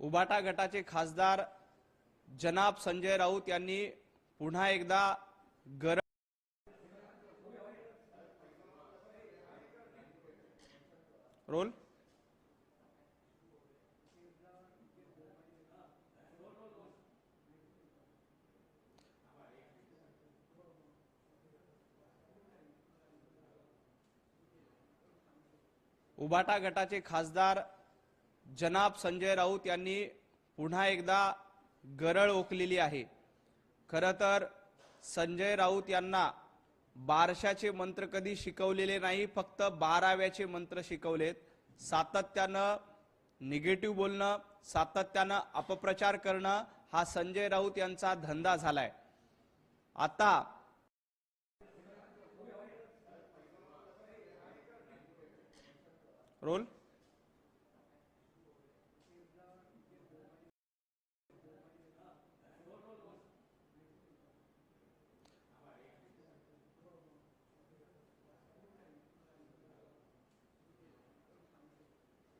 उबाटा गटाचे खासदार जनाब संजय राऊत यांनी पुन्हा एकदा गर रोल. उबाटा गटाचे खासदार जनाब संजय राऊत यांनी पुन्हा एकदा गरळ ओकलेली आहे. खरं तर संजय राऊत यांना बारशाचे मंत्र कधी शिकवलेले नाही फक्त बाराव्याचे मंत्र शिकवलेत. सातत्यानं निगेटिव्ह बोलणं सातत्यानं अपप्रचार करणं हा संजय राऊत यांचा धंदा झालाय. आता रोल?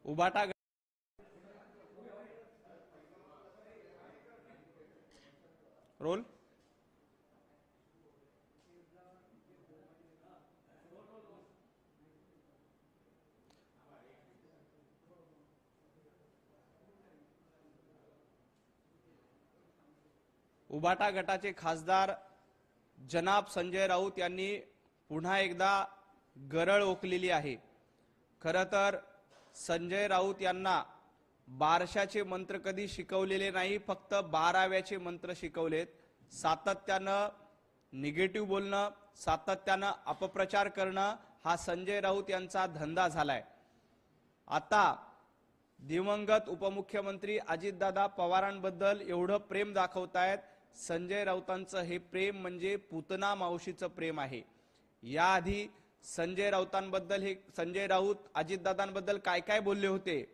उबाटा रोल. उबाटा गटाचे खासदार जनाब संजय राऊत यांनी पुन्हा एकदा गरळ ओकलेली आहे. खरं तर संजय राऊत यांना बारशाचे मंत्र कधी शिकवलेले नाही फक्त बाराव्याचे मंत्र शिकवलेत. सातत्यानं निगेटिव्ह बोलणं सातत्यानं अपप्रचार करणं हा संजय राऊत यांचा धंदा झालाय. आता दिवंगत उपमुख्यमंत्री अजितदादा पवारांबद्दल एवढं प्रेम दाखवतायत संजय राऊतांचं हे प्रेम म्हणजे पुतना मावशीचं प्रेम आहे. याआधी संजय राऊतांबद्दल हे संजय राऊत अजितदादांबद्दल काय काय बोलले होते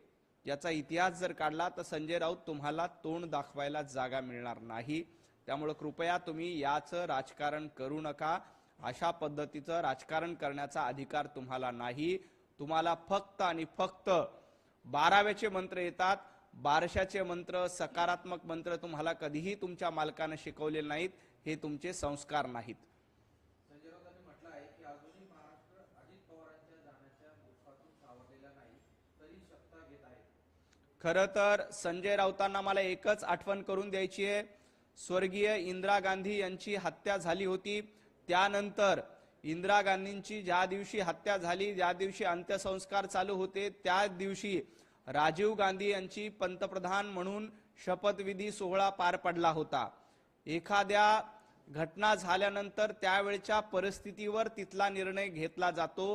याचा इतिहास जर काढला तर संजय राऊत तुम्हाला तोंड दाखवायला जागा मिळणार नाही. त्यामुळे कृपया तुम्ही याचं राजकारण करू नका. अशा पद्धतीचं राजकारण करण्याचा अधिकार तुम्हाला नाही. तुम्हाला फक्त आणि फक्त बाराव्याचे मंत्र येतात. बारशाचे मंत्र सकारात्मक मंत्र तुम्हाला कधीही तुमच्या मालकानं शिकवलेले नाहीत. हे तुमचे संस्कार नाहीत संजय राऊतांनी म्हटलं आहे की अजूनही महाराष्ट्र अजित पवारांच्या जाण्याच्या मुखातून सावरलेला नाही तरी सत्ता घेत आहे खरं तर संजय राऊतांना मला एकच आठवण करून द्यायची आहे. स्वर्गीय इंदिरा गांधी यांची हत्या झाली होती. त्यानंतर इंदिरा गांधींची ज्या दिवशी हत्या झाली ज्या दिवशी अंत्यसंस्कार चालू होते त्या दिवशी राजीव गांधी यांची पंतप्रधान म्हणून शपथविधी सोहळा पार पडला होता. एखाद्या घटना झाल्यानंतर त्यावेळच्या परिस्थितीवर तिथला निर्णय घेतला जातो.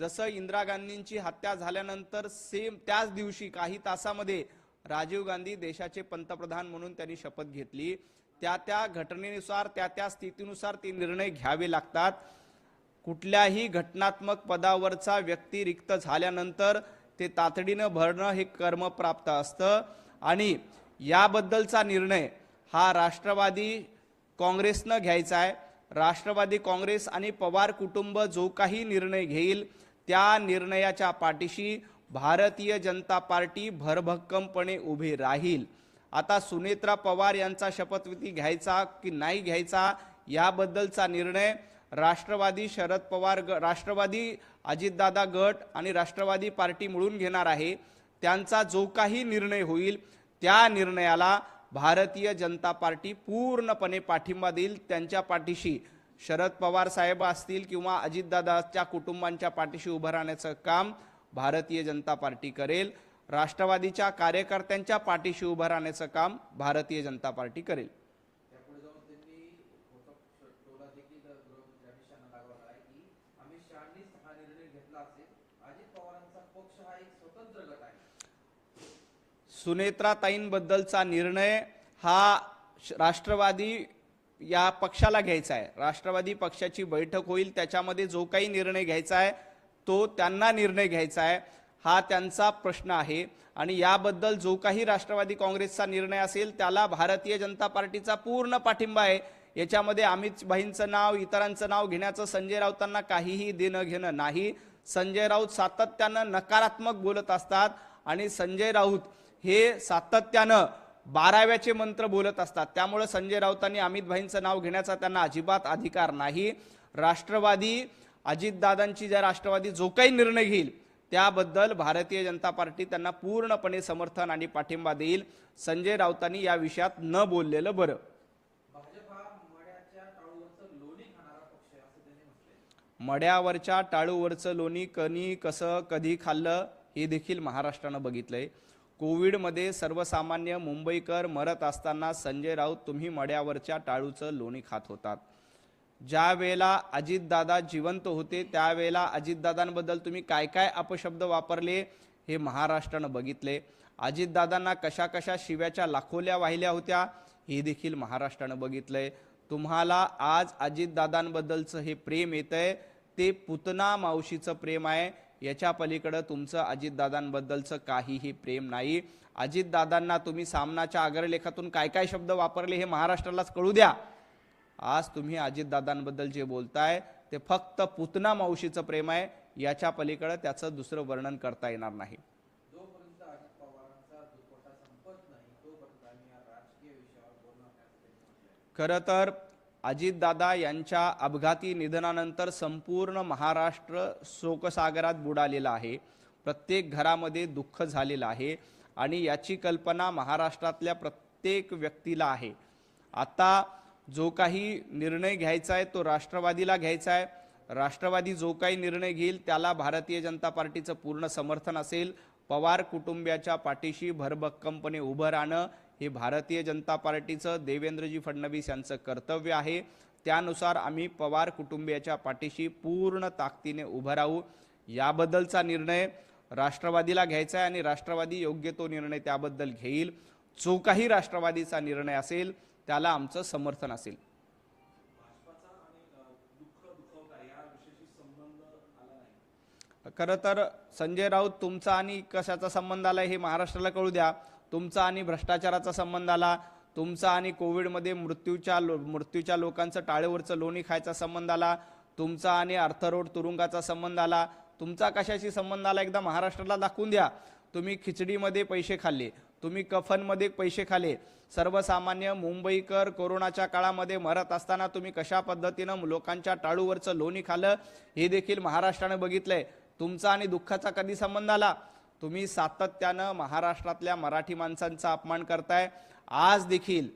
जसं इंदिरा गांधींची हत्या झाल्यानंतर सेम त्याच दिवशी काही तासामध्ये राजीव गांधी देशाचे पंतप्रधान म्हणून त्यांनी शपथ घेतली. त्या त्या घटनेनुसार त्या त्या स्थितीनुसार ते निर्णय घ्यावे लागतात. कुठल्याही घटनात्मक पदावरचा व्यक्ती रिक्त झाल्यानंतर ते तातडीनं भरणं हे कर्म प्राप्त असतं. आणि याबद्दलचा निर्णय हा राष्ट्रवादी काँग्रेसनं घ्यायचा आहे. राष्ट्रवादी काँग्रेस आणि पवार कुटुंब जो काही निर्णय घेईल त्या निर्णयाच्या पाठीशी भारतीय जनता पार्टी भरभक्कमपणे उभी राहील. आता सुनेत्रा पवार यांचा शपथविधी घ्यायचा की नाही घ्यायचा याबद्दलचा निर्णय राष्ट्रवादी शरद पवार ग राष्ट्रवादी अजितदादा गट आणि राष्ट्रवादी पार्टी मिळून घेणार आहे. त्यांचा जो काही निर्णय होईल त्या निर्णयाला भारतीय जनता पार्टी पूर्णपणे पाठिंबा देईल त्यांच्या पाठीशी. शरद पवार साहेब असतील किंवा अजितदादाच्या कुटुंबांच्या पाठीशी उभं राहण्याचं काम भारतीय जनता पार्टी करेल. राष्ट्रवादीच्या कार्यकर्त्यांच्या पाठीशी उभं राहण्याचं काम भारतीय जनता पार्टी करेल. सुनेत्राताईंबद्दलचा निर्णय हा राष्ट्रवादी या पक्षाला घ्यायचा आहे. राष्ट्रवादी पक्षाची बैठक होईल त्याच्यामध्ये जो काही निर्णय घ्यायचा आहे तो त्यांना निर्णय घ्यायचा आहे. हा त्यांचा प्रश्न आहे. आणि याबद्दल जो काही राष्ट्रवादी काँग्रेसचा निर्णय असेल त्याला भारतीय जनता पार्टीचा पूर्ण पाठिंबा आहे. याच्यामध्ये अमित भाईंचं नाव इतरांचं नाव घेण्याचं संजय राऊतांना काहीही देणं घेणं नाही. संजय राऊत सातत्यानं नकारात्मक बोलत असतात आणि संजय राऊत हे सातत्यानं बाराव्याचे मंत्र बोलत असतात. त्यामुळे संजय राऊतांनी अमित भाईंचं नाव घेण्याचा त्यांना अजिबात अधिकार नाही. राष्ट्रवादी अजितदादांची ज्या राष्ट्रवादी जो काही निर्णय घेईल त्याबद्दल भारतीय जनता पार्टी त्यांना पूर्णपणे समर्थन आणि पाठिंबा देईल. संजय राऊतांनी या विषयात न बोललेलं बरं. मड्यावरच्या टाळूवरचं लोणी कणी कसं कधी खाल्लं हे देखील महाराष्ट्रानं बघितलंय. कोविडमध्ये सर्वसामान्य मुंबईकर मरत असताना संजय राऊत तुम्ही मड्यावरच्या टाळूचं लोणी खात होतात. ज्या वेळेला अजितदादा जिवंत होते त्यावेळेला अजितदादांबद्दल तुम्ही काय काय अपशब्द वापरले हे महाराष्ट्रानं बघितले. अजितदादांना कशा कशा शिव्याच्या लाखोल्या वाहिल्या होत्या हे देखील महाराष्ट्रानं बघितलंय. तुम्हाला आज अजितदादांबद्दलचं हे प्रेम येतंय ते पुतना मावशीचं प्रेम आहे. याच्या पलीकडं तुमचं अजितदादांबद्दलचं काहीही प्रेम नाही. अजितदादांना तुम्ही सामनाच्या अग्रलेखातून काय काय शब्द वापरले हे महाराष्ट्रालाच कळू द्या. आज तुम्ही अजितदादांबद्दल जे बोलताय ते फक्त पुतना मावशीचं प्रेम आहे. याच्या पलीकडं त्याचं दुसरं वर्णन करता येणार नाही. खरं तर अजितदादा यांच्या अपघाती निधनानंतर संपूर्ण महाराष्ट्र शोकसागरात बुडालेला आहे. प्रत्येक घरामध्ये दुःख झालेलं आहे आणि याची कल्पना महाराष्ट्रातल्या प्रत्येक व्यक्तीला आहे. आता जो काही निर्णय घ्यायचा आहे तो राष्ट्रवादीला घ्यायचा आहे. राष्ट्रवादी जो काही निर्णय घेईल त्याला भारतीय जनता पार्टीचं पूर्ण समर्थन असेल. पवार कुटुंबियाच्या पाठीशी भरभक्कमपणे उभं राहणं हे भारतीय जनता पार्टीचं देवेंद्रजी फडणवीस यांचं कर्तव्य आहे. त्यानुसार आम्ही पवार कुटुंबियाच्या पाठीशी पूर्ण ताकदीने उभं राहू. याबद्दलचा निर्णय राष्ट्रवादीला घ्यायचा आहे आणि राष्ट्रवादी योग्य तो निर्णय त्याबद्दल घेईल. जो काही राष्ट्रवादीचा निर्णय असेल त्याला आमचं समर्थन असेल. खरं तर संजय राऊत तुमचा आणि कशाचा संबंध आला हे महाराष्ट्राला कळू द्या. तुमचा आणि भ्रष्टाचाराचा संबंध आला तुमचा आणि कोविडमध्ये मृत्यूच्या लो मृत्यूच्या लोकांचं टाळेवरचं लोणी खायचा संबंध आला तुमचा आणि अर्थरोड तुरुंगाचा संबंध आला. तुमचा कशाशी संबंध आला एकदा महाराष्ट्राला दाखवून द्या. तुम्ही खिचडीमध्ये पैसे खाल्ले तुम्ही कफनमध्ये पैसे खाले. सर्वसामान्य मुंबईकर कोरोनाच्या काळामध्ये मरत असताना तुम्ही कशा पद्धतीनं लोकांच्या टाळूवरचं लोणी खालं हे देखील महाराष्ट्रानं बघितलंय. तुमचा आणि दुःखाचा कधी संबंध आला? तुम्ही सातत्यानं महाराष्ट्रातल्या मराठी माणसांचा अपमान करताय. आज देखील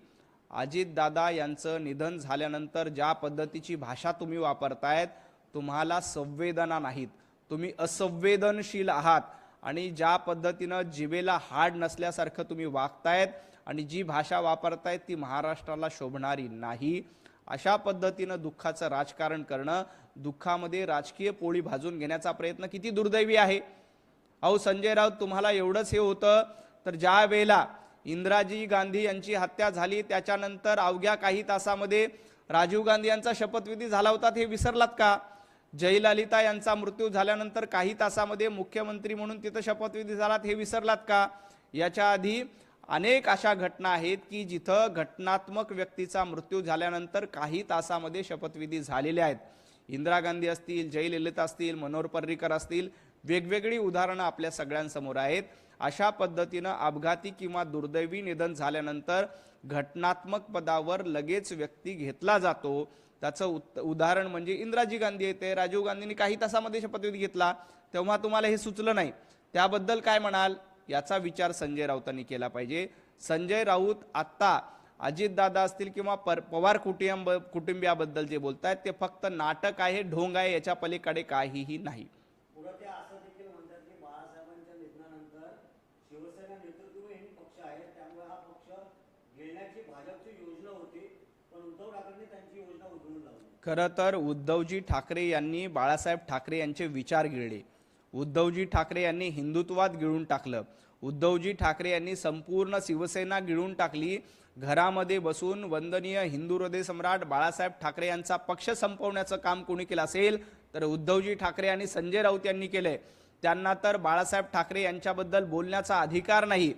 अजितदादा यांचं निधन झाल्यानंतर ज्या पद्धतीची भाषा तुम्ही वापरतायत तुम्हाला संवेदना नाहीत. तुम्ही असंवेदनशील आहात आणि ज्या पद्धतीनं जिभेला हाड नसल्यासारखं तुम्ही वागतायत आणि जी भाषा वापरतायत ती महाराष्ट्राला शोभणारी नाही. अशा पद्धतीनं दुःखाचं राजकारण करणं दुःखामध्ये राजकीय पोळी भाजून घेण्याचा प्रयत्न किती दुर्दैवी आहे. अहो संजय राऊत तुम्हाला एवढंच हे होतं? तर ज्या वेळेला इंदिराजी गांधी यांची हत्या झाली त्याच्यानंतर अवघ्या काही तासामध्ये राजीव गांधी यांचा शपथविधी झाला होता हे विसरलात का? जयललिता यांचा मृत्यू झाल्यानंतर काही तासामध्ये मुख्यमंत्री म्हणून तिथं शपथविधी झालात हे विसरलात का? याच्या आधी अनेक अशा घटना आहेत की जिथं घटनात्मक व्यक्तीचा मृत्यू झाल्यानंतर काही तासामध्ये शपथविधी झालेल्या आहेत. इंदिरा गांधी असतील जयललिता असतील मनोहर पर्रीकर असतील वेगवेगळी उदाहरणं आपल्या सगळ्यांसमोर आहेत. अशा पद्धतीनं अपघाती किंवा दुर्दैवी निधन झाल्यानंतर घटनात्मक पदावर लगेच व्यक्ती घेतला जातो. त्याचं उत उदाहरण म्हणजे इंदिराजी गांधी येते राजीव गांधींनी काही तासामध्ये शपथविधी घेतला. तेव्हा तुम्हाला हे सुचलं नाही. त्याबद्दल काय म्हणाल? याचा विचार संजय राऊतांनी केला पाहिजे. संजय राऊत आत्ता अजितदादा असतील किंवा पर पवार कुटुंब कुटुंबियाबद्दल जे बोलत आहेत ते फक्त नाटक आहे ढोंग आहे याच्या पलीकडे काहीही नाही पुढं ते असं देखील म्हणतात की बाळासाहेबांच्या निधनानंतर शिवसेना नेतृत्वहीन पक्ष आहे त्यामुळे हा पक्ष घेण्याची भाजपची योजना होती पण उद्धव ठाकरेंनी त्यांची योजना उधळून लावली खरं तर उद्धवजी ठाकरे यांनी बाळासाहेब ठाकरे यांचे विचार गिळले. उद्धवजी ठाकरे यांनी हिंदुत्वात गिळून टाकलं. उद्धवजी ठाकरे यांनी संपूर्ण शिवसेना गिळून टाकली. घरामध्ये बसून वंदनीय हिंदू हृदय सम्राट बाळासाहेब ठाकरे यांचा पक्ष संपवण्याचं काम कोणी केलं असेल तर उद्धवजी ठाकरे आणि संजय राऊत यांनी केलंय. त्यांना तर बाळासाहेब ठाकरे यांच्याबद्दल बोलण्याचा अधिकार नाही.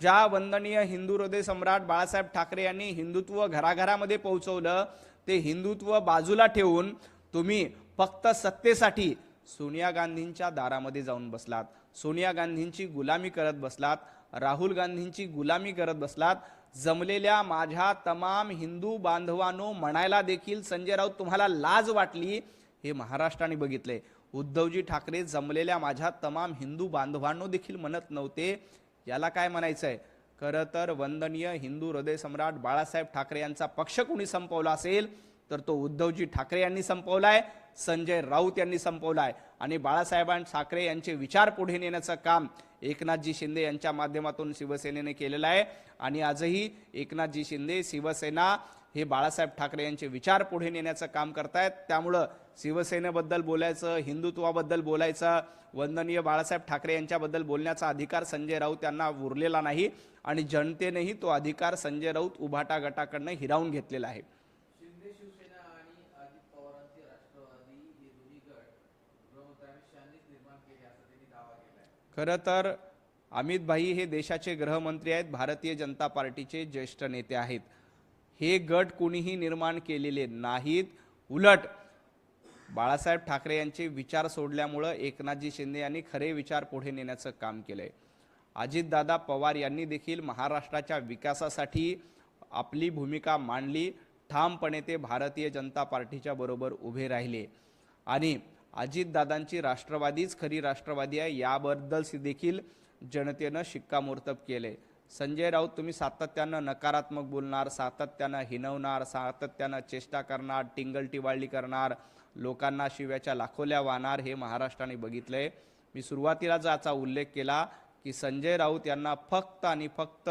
ज्या वंदनीय हिंदू हृदय सम्राट बाळासाहेब ठाकरे यांनी हिंदुत्व घराघरामध्ये पोहोचवलं ते हिंदुत्व बाजूला ठेवून तुम्ही फक्त सत्तेसाठी सोनिया गांधींच्या दारामध्ये जाऊन बसलात. सोनिया गांधींची गुलामी करत बसलात. राहुल गांधींची गुलामी करत बसलात. जमलेल्या माझ्या तमाम हिंदू बांधवांनो म्हणायला देखील संजय राऊत तुम्हाला लाज वाटली हे महाराष्ट्राने बघितले. उद्धवजी ठाकरे जमलेल्या माझ्या तमाम हिंदू बांधवांनो देखील म्हणत नव्हते. याला काय म्हणायचं आहे खरं तर वंदनीय हिंदू हृदय सम्राट बाळासाहेब ठाकरे यांचा पक्ष कोणी संपवला असेल तर तो उद्धवजी ठाकरे यांनी संपवलाय संजय राऊत यांनी संपवलाय. आणि बाळासाहेबां ठाकरे यांचे विचार पुढे नेण्याचं काम एकनाथजी शिंदे यांच्या माध्यमातून शिवसेनेने केलेलं आहे. आणि आजही एकनाथजी शिंदे शिवसेना हे बाळासाहेब ठाकरे यांचे विचार पुढे नेण्याचं काम करतायत. त्यामुळं शिवसेनेबद्दल बोलायचं हिंदुत्वाबद्दल बोलायचं वंदनीय बाळासाहेब ठाकरे यांच्याबद्दल बोलण्याचा अधिकार संजय राऊत यांना उरलेला नाही आणि जनतेनेही तो अधिकार संजय राऊत उभाटा गटाकडनं हिरावून घेतलेला आहे. खरं तर अमित भाई हे देशाचे गृहमंत्री आहेत भारतीय जनता पार्टीचे ज्येष्ठ नेते आहेत. हे गट कुणीही निर्माण केलेले नाहीत. उलट बाळासाहेब ठाकरे यांचे विचार सोडल्यामुळं एकनाथजी शिंदे यांनी खरे विचार पुढे नेण्याचं काम केलंय. अजितदादा पवार यांनी देखील महाराष्ट्राच्या विकासासाठी आपली भूमिका मांडली. ठामपणे ते भारतीय जनता पार्टीच्या बरोबर उभे राहिले. आणि अजितदादांची राष्ट्रवादीच खरी राष्ट्रवादी आहे याबद्दल देखील जनतेनं शिक्कामोर्तब केले संजय राऊत तुम्ही सातत्यानं नकारात्मक बोलणार सातत्यानं हिनवणार सातत्यानं चेष्टा करणार टिंगलटिवाळली करणार लोकांना शिव्याच्या लाखोल्या वाहणार हे महाराष्ट्राने बघितलं आहे मी सुरुवातीला ज्याचा उल्लेख केला की संजय राऊत यांना फक्त आणि फक्त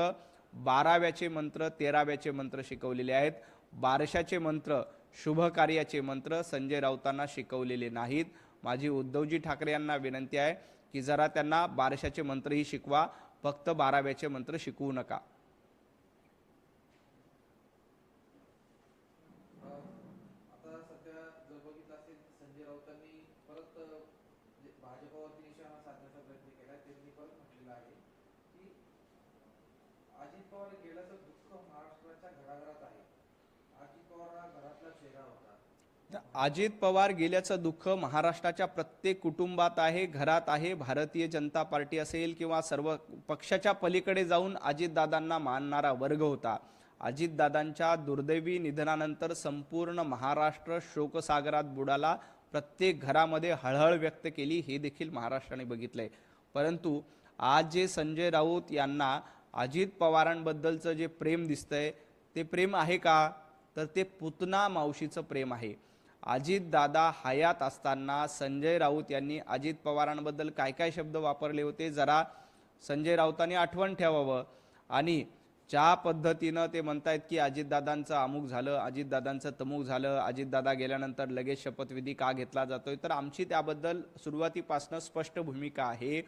बाराव्याचे मंत्र तेराव्याचे मंत्र शिकवलेले आहेत. बारशाचे मंत्र शुभ कार्याचे मंत्र संजय राऊतांना शिकवलेले नाहीत. माझी उद्धवजी ठाकरे यांना विनंती आहे की जरा त्यांना बारशाचे मंत्रही शिकवा फक्त बाराव्याचे मंत्र शिकवू नका आता सध्या जर बघितलं असेल तर संजय राऊतांनी परत अ, म्हणजे भाजपावरती निशाणा साधण्याचा प्रयत्न केला त्यांनी परत म्हटलेलं आहे की अजित पवार गेल्याचं दुःख महाराष्ट्राच्या घराघरात आहे अजित पवार हा घरातला चेहरा होता अजित पवार गेल्याचं दुःख महाराष्ट्राच्या प्रत्येक कुटुंबात आहे घरात आहे. भारतीय जनता पार्टी असेल किंवा सर्व पक्षाच्या पलीकडे जाऊन अजितदादांना मानणारा वर्ग होता. अजितदादांच्या दुर्दैवी निधनानंतर संपूर्ण महाराष्ट्र शोकसागरात बुडाला. प्रत्येक घरामध्ये हळहळ व्यक्त केली हे देखील महाराष्ट्राने बघितलंय. परंतु आज जे संजय राऊत यांना अजित पवारांबद्दलचं जे प्रेम दिसतंय ते प्रेम आहे का? तर ते पुतना मावशीचं प्रेम आहे. अजितदादा हयात असताना संजय राऊत यांनी अजित पवारांबद्दल काय काय शब्द वापरले होते? जरा संजय राऊतांनी आठवण ठेवावं. आणि ज्या पद्धतीनं ते म्हणतायत की अजितदादांचं अमुक झालं अजितदादांचं तमुक झालं अजितदादा गेल्यानंतर लगेच शपथविधी का घेतला जातोय? तर आमची त्याबद्दल सुरुवातीपासून स्पष्ट भूमिका आहे.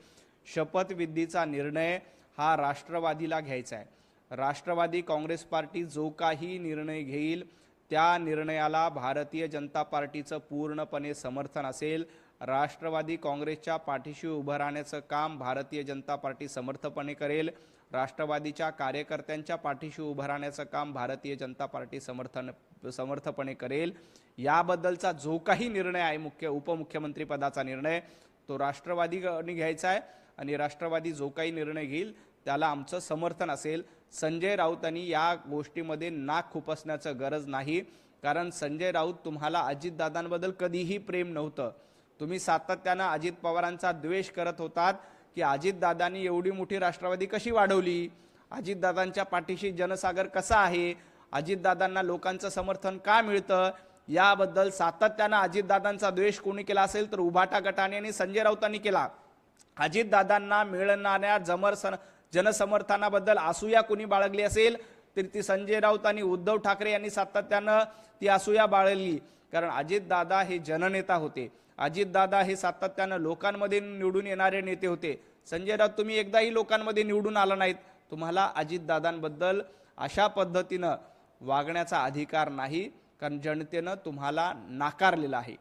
शपथविधीचा निर्णय हा राष्ट्रवादीला घ्यायचा आहे राष्ट्रवादी काँग्रेस पार्टी जो काही निर्णय घेईल त्या निर्णयाला भारतीय जनता पार्टीचं पूर्णपणे समर्थन असेल. राष्ट्रवादी काँग्रेसच्या पाठीशी उभं राहण्याचं काम भारतीय जनता पार्टी समर्थपणे करेल. राष्ट्रवादीच्या कार्यकर्त्यांच्या पाठीशी उभं राहण्याचं काम भारतीय जनता पार्टी समर्थन समर्थपणे करेल. याबद्दलचा जो काही निर्णय आहे मुख्य उपमुख्यमंत्रीपदाचा निर्णय तो राष्ट्रवादी घ्यायचा आहे. आणि राष्ट्रवादी जो काही निर्णय घेईल त्याला आमचं समर्थन असेल. संजय राऊतांनी या गोष्टीमध्ये नाक खुपसण्याचं गरज नाही. कारण संजय राऊत तुम्हाला अजितदादांबद्दल कधीही प्रेम नव्हतं. तुम्ही सातत्यानं अजित पवारांचा द्वेष करत होतात की अजितदादांनी एवढी मोठी राष्ट्रवादी कशी वाढवली? अजितदादांच्या पाठीशी जनसागर कसा आहे? अजितदादांना लोकांचं समर्थन का मिळतं? याबद्दल सातत्यानं अजितदादांचा द्वेष कोणी केला असेल तर उभाटा गटाने आणि संजय राऊतांनी केला. अजितदादांना मिळणाऱ्या जमर सन जनसमर्थनाबद्दल असूया कोणी बाळगली असेल तर ती संजय राऊत आणि उद्धव ठाकरे यांनी सातत्यानं ती असूया बाळगली. कारण अजितदादा हे जननेता होते. अजितदादा हे सातत्यानं लोकांमध्ये निवडून येणारे नेते होते. संजय राऊत तुम्ही एकदाही लोकांमध्ये निवडून आला नाहीत. तुम्हाला अजितदादांबद्दल अशा पद्धतीनं वागण्याचा अधिकार नाही. कारण जनतेनं तुम्हाला नाकारलेला आहे.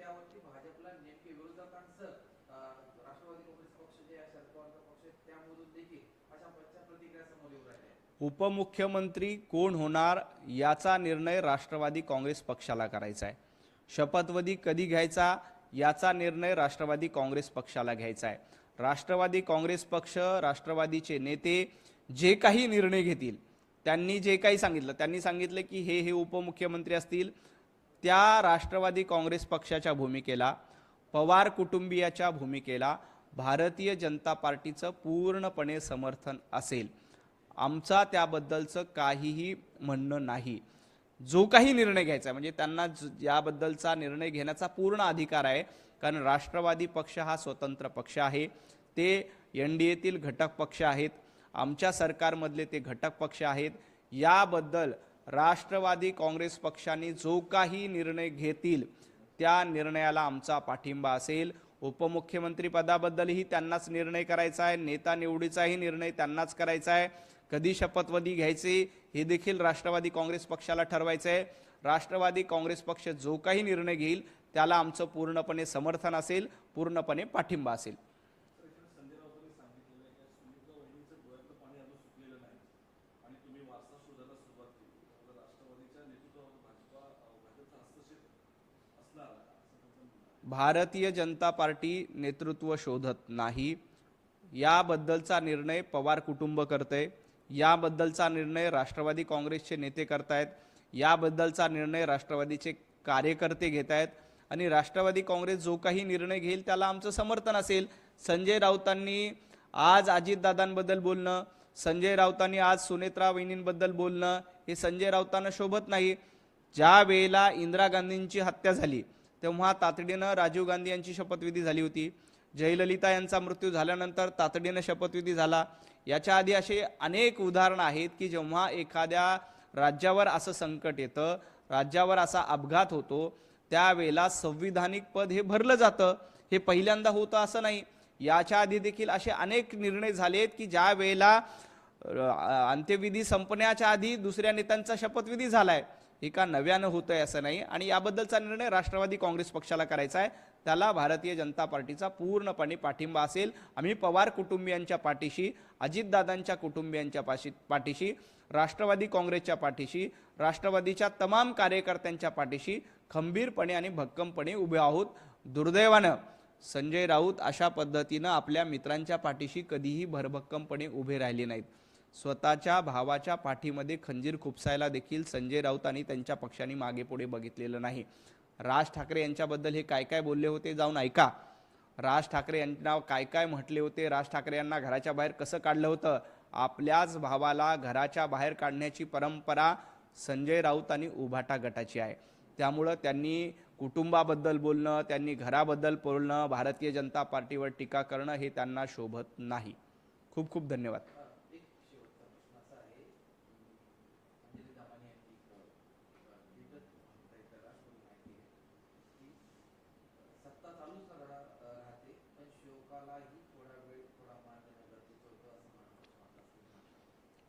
त्यावरती भाजपला नेमके विरोधकांसह राष्ट्रवादी काँग्रेस पक्ष जे आहे शरद पवारचा पक्ष त्यामधून देखील अशा पक्षात प्रतिक्रिया समोर येऊ राहिल्या उपमुख्यमंत्री कोण होणार याचा निर्णय राष्ट्रवादी काँग्रेस पक्षाला करायचा आहे. शपथवधी कधी घ्यायचा याचा निर्णय राष्ट्रवादी काँग्रेस पक्षाला घ्यायचा आहे. राष्ट्रवादी काँग्रेस पक्ष राष्ट्रवादीचे नेते जे काही निर्णय घेतील त्यांनी जे काही सांगितलं त्यांनी सांगितलं की हे हे उपमुख्यमंत्री असतील त्या राष्ट्रवादी काँग्रेस पक्षाच्या भूमिकेला पवार कुटुंबियाच्या भूमिकेला भारतीय जनता पार्टीचं पूर्णपणे समर्थन असेल. आमचा त्याबद्दलचं काहीही म्हणणं नाही. जो काही निर्णय घ्यायचा म्हणजे त्यांना ज- याबद्दलचा निर्णय घेण्याचा पूर्ण अधिकार आहे कारण राष्ट्रवादी पक्ष हा स्वतंत्र पक्ष आहे. ते एन डी एतील घटक पक्ष आहेत. आमच्या सरकारमधले ते घटक पक्ष आहेत. याबद्दल राष्ट्रवादी काँग्रेस पक्षाने जो काही निर्णय घेतील त्या निर्णयाला आमचा पाठिंबा असेल. उपमुख्यमंत्री पदाबद्दलही त्यांनाच निर्णय करायचा आहे. नेता निवडीचाही निर्णय त्यांनाच करायचा आहे. कधी शपथवधी घ्यायचे हे देखील राष्ट्रवादी काँग्रेस पक्षाला ठरवायचं आहे राष्ट्रवादी काँग्रेस पक्ष जो काही निर्णय घेईल त्याला आमचं पूर्णपणे समर्थन असेल पूर्णपणे पाठिंबा असेल. भारतीय जनता पार्टी नेतृत्व शोधत नाही. याबद्दलचा निर्णय पवार कुटुंब करते. याबद्दलचा निर्णय राष्ट्रवादी काँग्रेसचे नेते करतायत. याबद्दलचा निर्णय राष्ट्रवादीचे कार्यकर्ते घेत आहेत आणि राष्ट्रवादी काँग्रेस जो काही निर्णय घेईल त्याला आमचं समर्थन असेल. संजय राऊतांनी आज अजितदादांबद्दल बोलणं संजय राऊतांनी आज सुनेत्रा वहिनींबद्दल बोलणं हे संजय राऊतांना शोभत नाही. ज्या वेळेला इंदिरा गांधींची हत्या झाली तेव्हा तातडीनं राजीव गांधी यांची शपथविधी झाली होती. जयललिता यांचा मृत्यू झाल्यानंतर तातडीनं शपथविधी झाला. याच्या आधी असे अनेक उदाहरणं आहेत की जेव्हा एखाद्या राज्यावर असं संकट येतं राज्यावर असा अपघात होतो त्यावेळेला संविधानिक पद हे भरलं जातं. हे पहिल्यांदा होतं असं नाही. याच्या आधी देखील असे अनेक निर्णय झालेत की ज्या वेळेला अंत्यविधी संपण्याच्या आधी दुसऱ्या नेत्यांचा शपथविधी झालाय. ही का नव्यानं आहे असं नाही. आणि याबद्दलचा निर्णय राष्ट्रवादी काँग्रेस पक्षाला करायचा आहे. त्याला भारतीय जनता पार्टीचा पूर्णपणे पाठिंबा असेल. आम्ही पवार कुटुंबियांच्या पाठीशी अजितदादांच्या कुटुंबियांच्या पाशी पाठीशी राष्ट्रवादी काँग्रेसच्या पाठीशी राष्ट्रवादीच्या तमाम कार्यकर्त्यांच्या पाठीशी खंबीरपणे आणि भक्कमपणे उभे आहोत. दुर्दैवानं संजय राऊत अशा पद्धतीनं आपल्या मित्रांच्या पाठीशी कधीही भरभक्कमपणे उभे राहिले नाहीत. स्वतःच्या भावाच्या पाठीमध्ये खंजीर खुपसायला देखील संजय राऊत आणि त्यांच्या पक्षाने मागे पुढे बघितलेलं नाही. राज ठाकरे यांच्याबद्दल हे काय काय बोलले होते जाऊन ऐका. राज ठाकरे यांना काय काय म्हटले होते? राज ठाकरे यांना घराच्या बाहेर कसं काढलं होतं? आपल्याच भावाला घराच्या बाहेर काढण्याची परंपरा संजय राऊत आणि उभाटा गटाची आहे. त्यामुळं त्यांनी कुटुंबाबद्दल बोलणं त्यांनी घराबद्दल बोलणं भारतीय जनता पार्टीवर टीका करणं हे त्यांना शोभत नाही. खूप खूप धन्यवाद.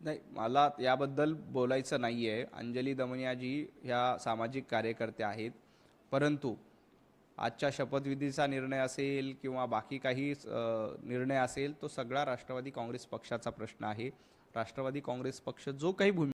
नाही मला याबद्दल बोलायचं नाही आहे अंजली दमनियाजी ह्या सामाजिक कार्यकर्त्या आहेत. परंतु आजच्या शपथविधीचा निर्णय असेल किंवा बाकी काही निर्णय असेल तो सगळा राष्ट्रवादी काँग्रेस पक्षाचा प्रश्न आहे. राष्ट्रवादी काँग्रेस पक्ष जो काही भूमी